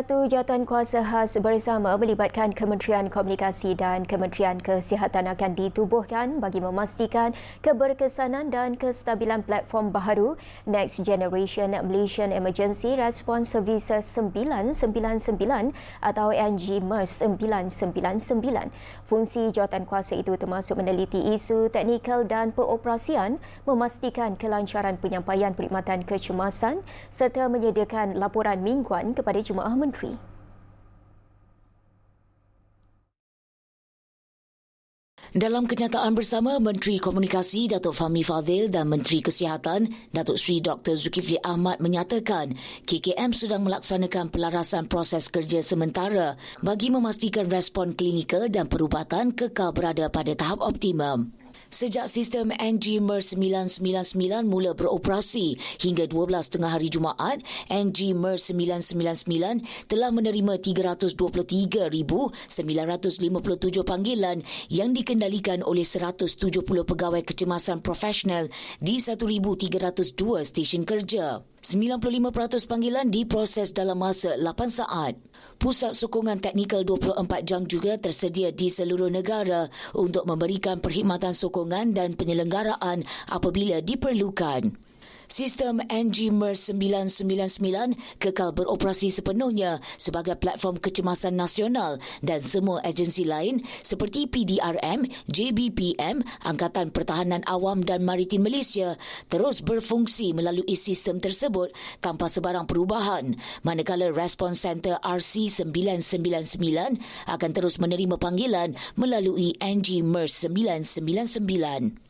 Satu jawatan kuasa khas bersama melibatkan Kementerian Komunikasi dan Kementerian Kesihatan akan ditubuhkan bagi memastikan keberkesanan dan kestabilan platform baharu Next Generation Malaysian Emergency Response Services 999 atau NGMERS 999. Fungsi jawatan kuasa itu termasuk meneliti isu teknikal dan peroperasian, memastikan kelancaran penyampaian perkhidmatan kecemasan serta menyediakan laporan mingguan kepada Jemaah Menteri. Dalam kenyataan bersama Menteri Komunikasi Datuk Fahmi Fadil dan Menteri Kesihatan Datuk Seri Dr. Zulkifli Ahmad menyatakan KKM sedang melaksanakan pelarasan proses kerja sementara bagi memastikan respon klinikal dan perubatan kekal berada pada tahap optimum. Sejak sistem NG MERS 999 mula beroperasi hingga 12 tengah hari Jumaat, NG MERS 999 telah menerima 323,957 panggilan yang dikendalikan oleh 170 pegawai kecemasan profesional di 1,302 stesen kerja. 95% panggilan diproses dalam masa 8 saat. Pusat sokongan teknikal 24 jam juga tersedia di seluruh negara untuk memberikan perkhidmatan sokongan dan penyelenggaraan apabila diperlukan. Sistem NG MERS 999 kekal beroperasi sepenuhnya sebagai platform kecemasan nasional dan semua agensi lain seperti PDRM, JBPM, Angkatan Pertahanan Awam dan Maritim Malaysia terus berfungsi melalui sistem tersebut tanpa sebarang perubahan manakala Response Center RC 999 akan terus menerima panggilan melalui NG MERS 999.